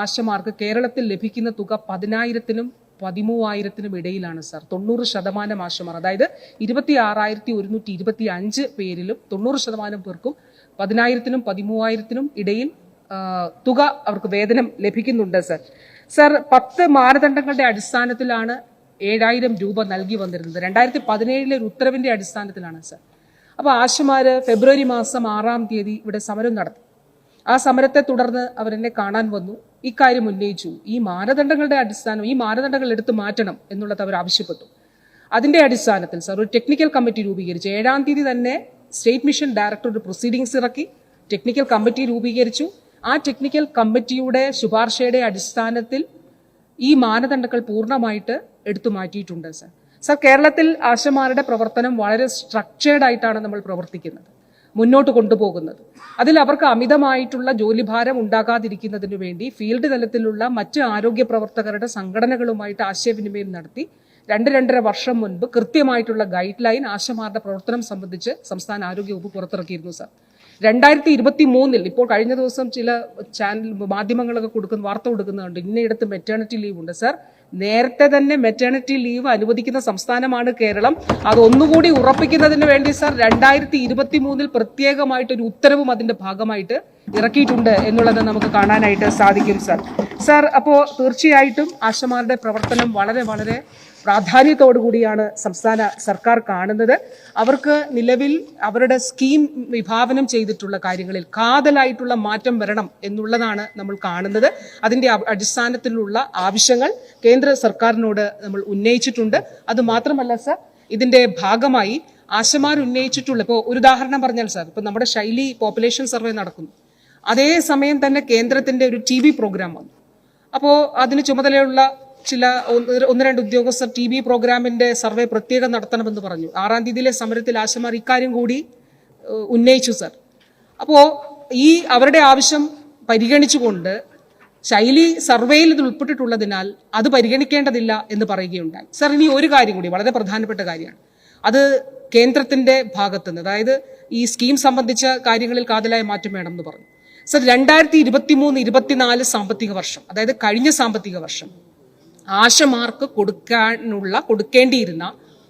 ആശമാർക്ക് കേരളത്തിൽ ലഭിക്കുന്ന തുക പതിനായിരത്തിനും പതിമൂവായിരത്തിനും ഇടയിലാണ് സാർ. തൊണ്ണൂറ് ശതമാനം ആശമാർ. അതായത് ഇരുപത്തി ആറായിരത്തി ഒരുന്നൂറ്റി ഇരുപത്തി അഞ്ച് പേരിലും തൊണ്ണൂറ് ശതമാനം പേർക്കും പതിനായിരത്തിനും പതിമൂവായിരത്തിനും ഇടയിൽ തുക അവർക്ക് വേതനം ലഭിക്കുന്നുണ്ട് സർ. സർ പത്ത് മാനദണ്ഡങ്ങളുടെ അടിസ്ഥാനത്തിലാണ് ഏഴായിരം രൂപ നൽകി വന്നിരുന്നത്. രണ്ടായിരത്തി പതിനേഴിലെ ഒരു ഉത്തരവിന്റെ അടിസ്ഥാനത്തിലാണ് സർ. അപ്പോൾ ആശമാര് ഫെബ്രുവരി മാസം ആറാം തീയതി ഇവിടെ സമരം നടത്തി. ആ സമരത്തെ തുടർന്ന് അവരെന്നെ കാണാൻ വന്നു. ഇക്കാര്യം ഉന്നയിച്ചു. ഈ മാനദണ്ഡങ്ങളുടെ അടിസ്ഥാനം ഈ മാനദണ്ഡങ്ങൾ എടുത്തു മാറ്റണം എന്നുള്ളത് അവർ ആവശ്യപ്പെട്ടു. അതിന്റെ അടിസ്ഥാനത്തിൽ സർ ഒരു ടെക്നിക്കൽ കമ്മിറ്റി രൂപീകരിച്ചു. ഏഴാം തീയതി തന്നെ സ്റ്റേറ്റ് മിഷൻ ഡയറക്ടർ ഒരു പ്രൊസീഡിങ്സ് ഇറക്കി. ടെക്നിക്കൽ കമ്മിറ്റി രൂപീകരിച്ചു. ആ ടെക്നിക്കൽ കമ്മിറ്റിയുടെ ശുപാർശയുടെ അടിസ്ഥാനത്തിൽ ഈ മാനദണ്ഡങ്ങൾ പൂർണമായിട്ട് എടുത്തു മാറ്റിയിട്ടുണ്ട് സർ. സർ കേരളത്തിൽ ആശമാരുടെ പ്രവർത്തനം വളരെ സ്ട്രക്ചേർഡ് ആയിട്ടാണ് നമ്മൾ പ്രവർത്തിക്കുന്നത്. മുന്നോട്ട് കൊണ്ടുപോകുന്നത്. അതിൽ അവർക്ക് അമിതമായിട്ടുള്ള ജോലിഭാരം ഉണ്ടാകാതിരിക്കുന്നതിനു വേണ്ടി ഫീൽഡ് തലത്തിലുള്ള മറ്റ് ആരോഗ്യ പ്രവർത്തകരുടെ സംഘടനകളുമായിട്ട് ആശയവിനിമയം നടത്തി രണ്ട് രണ്ടര വർഷം മുൻപ് കൃത്യമായിട്ടുള്ള ഗൈഡ് ലൈൻ ആശമാരുടെ പ്രവർത്തനം സംബന്ധിച്ച് സംസ്ഥാന ആരോഗ്യ വകുപ്പ് പുറത്തിറക്കിയിരുന്നു സർ. രണ്ടായിരത്തി ഇരുപത്തി മൂന്നിൽ ഇപ്പോൾ കഴിഞ്ഞ ദിവസം ചില ചാനൽ മാധ്യമങ്ങളൊക്കെ കൊടുക്കുന്ന വാർത്ത കൊടുക്കുന്നുണ്ട്. ഇന്നയിടത്ത് മെറ്റേണിറ്റി ലീവ് ഉണ്ട് സാർ. നേരത്തെ തന്നെ മെറ്റേണിറ്റി ലീവ് അനുവദിക്കുന്ന സംസ്ഥാനമാണ് കേരളം. അത് ഒന്നുകൂടി ഉറപ്പിക്കുന്നതിന് വേണ്ടി സാർ രണ്ടായിരത്തി ഇരുപത്തി മൂന്നിൽ പ്രത്യേകമായിട്ട് ഒരു ഉത്തരവും അതിന്റെ ഭാഗമായിട്ട് ഇറക്കിയിട്ടുണ്ട് എന്നുള്ളത് നമുക്ക് കാണാനായിട്ട് സാധിക്കും സാർ. സാർ അപ്പോൾ തീർച്ചയായിട്ടും ആശമാരുടെ പ്രവർത്തനം വളരെ വളരെ പ്രാധാന്യത്തോടു കൂടിയാണ് സംസ്ഥാന സർക്കാർ കാണുന്നത്. അവർക്ക് നിലവിൽ അവരുടെ സ്കീം വിഭാവനം ചെയ്തിട്ടുള്ള കാര്യങ്ങളിൽ കാതലായിട്ടുള്ള മാറ്റം വരണം എന്നുള്ളതാണ് നമ്മൾ കാണുന്നത്. അതിന്റെ അ- അടിസ്ഥാനത്തിലുള്ള ആവശ്യങ്ങൾ കേന്ദ്ര സർക്കാരിനോട് നമ്മൾ ഉന്നയിച്ചിട്ടുണ്ട്. അത് മാത്രമല്ല സർ ഇതിന്റെ ഭാഗമായി ആശമാർ ഉന്നയിച്ചിട്ടുള്ള ഇപ്പോൾ ഒരു ഉദാഹരണം പറഞ്ഞാൽ സാർ ഇപ്പോൾ നമ്മുടെ ശൈലി പോപ്പുലേഷൻ സർവേ നടക്കുന്നു. അതേ സമയം തന്നെ കേന്ദ്രത്തിന്റെ ഒരു ടി വി പ്രോഗ്രാം വന്നു. അപ്പോൾ അതിന് ചുമതലയുള്ള ചില ഒന്ന് രണ്ട് ഉദ്യോഗസ്ഥർ ടി വി പ്രോഗ്രാമിന്റെ സർവേ പ്രത്യേകം നടത്തണമെന്ന് പറഞ്ഞു. ആറാം തീയതിയിലെ സമരത്തിൽ ആശമാർ ഇക്കാര്യം കൂടി ഉന്നയിച്ചു സർ. അപ്പോൾ ഈ അവരുടെ ആവശ്യം പരിഗണിച്ചുകൊണ്ട് ശൈലി സർവേയിൽ ഇത് ഉൾപ്പെട്ടിട്ടുള്ളതിനാൽ അത് പരിഗണിക്കേണ്ടതില്ല എന്ന് പറയുകയുണ്ടായി. സർ ഇനി ഒരു കാര്യം കൂടി വളരെ പ്രധാനപ്പെട്ട കാര്യമാണ്. അത് കേന്ദ്രത്തിന്റെ ഭാഗത്തുനിന്ന് അതായത് ഈ സ്കീം സംബന്ധിച്ച കാര്യങ്ങളിൽ കാതലായ മാറ്റം വേണം എന്ന് പറഞ്ഞു. സർ രണ്ടായിരത്തി ഇരുപത്തി മൂന്ന് ഇരുപത്തിനാല് സാമ്പത്തിക വർഷം അതായത് കഴിഞ്ഞ സാമ്പത്തിക വർഷം ആശമാർക്ക് കൊടുക്കാനുള്ള കൊടുക്കേണ്ടിയിരുന്ന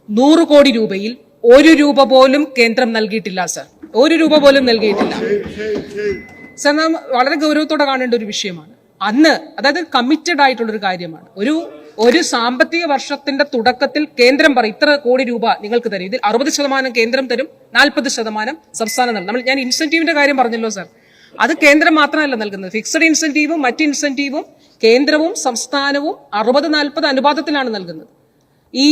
നൂറ് കോടി രൂപയിൽ ഒരു രൂപ പോലും കേന്ദ്രം നൽകിയിട്ടില്ല സർ. ഒരു രൂപ പോലും നൽകിയിട്ടില്ല. സർ നാം വളരെ ഗൗരവത്തോടെ കാണേണ്ട ഒരു വിഷയമാണ്. അന്ന് അതായത് കമ്മിറ്റഡ് ആയിട്ടുള്ള ഒരു കാര്യമാണ്. ഒരു ഒരു സാമ്പത്തിക വർഷത്തിന്റെ തുടക്കത്തിൽ കേന്ദ്രം പറയും ഇത്ര കോടി രൂപ നിങ്ങൾക്ക് തരും. ഇതിൽ അറുപത് ശതമാനം കേന്ദ്രം തരും നാൽപ്പത് ശതമാനം സംസ്ഥാനം നൽകും നമ്മൾ ഞാൻ ഇൻസെന്റീവിന്റെ കാര്യം പറഞ്ഞല്ലോ സാർ. അത് കേന്ദ്രം മാത്രമല്ല നൽകുന്നത്. ഫിക്സഡ് ഇൻസെന്റീവും മറ്റ് ഇൻസെന്റീവും കേന്ദ്രവും സംസ്ഥാനവും അറുപത് നാൽപ്പത് അനുപാതത്തിലാണ് നൽകുന്നത്. ഈ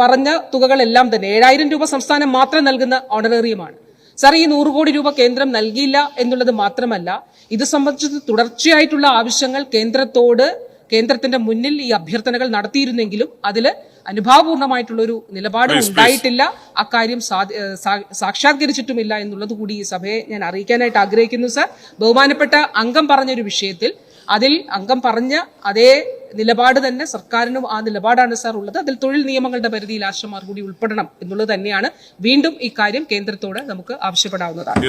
പറഞ്ഞ തുകകളെല്ലാം തന്നെ ഏഴായിരം രൂപ സംസ്ഥാനം മാത്രം നൽകുന്ന ഓണറേറിയമാണ് സാർ ഈ നൂറ് കോടി രൂപ കേന്ദ്രം നൽകിയില്ല എന്നുള്ളത് മാത്രമല്ല ഇത് സംബന്ധിച്ച് തുടർച്ചയായിട്ടുള്ള ആവശ്യങ്ങൾ കേന്ദ്രത്തോട് കേന്ദ്രത്തിന്റെ മുന്നിൽ ഈ അഭ്യർത്ഥനകൾ നടത്തിയിരുന്നെങ്കിലും അതിൽ അനുഭാവപൂർണമായിട്ടുള്ള ഒരു നിലപാട് ഉണ്ടായിട്ടില്ല. അക്കാര്യം സാക്ഷാത്കരിച്ചിട്ടുമില്ല എന്നുള്ളത് കൂടി ഈ സഭയെ ഞാൻ അറിയിക്കാനായിട്ട് ആഗ്രഹിക്കുന്നു സർ. ബഹുമാനപ്പെട്ട അംഗം പറഞ്ഞൊരു വിഷയത്തിൽ അതിൽ അംഗം പറഞ്ഞ അതേ നിലപാട് തന്നെ സർക്കാരിനും ആ നിലപാടാണ് സാർ ഉള്ളത് അതിൽ തൊഴിൽ നിയമങ്ങളുടെ പരിധിയിൽ ആശമാർ കൂടി ഉൾപ്പെടണം എന്നുള്ളത് തന്നെയാണ് വീണ്ടും ഇക്കാര്യം കേന്ദ്രത്തോട് നമുക്ക് ആവശ്യപ്പെടാവുന്നതാണ്.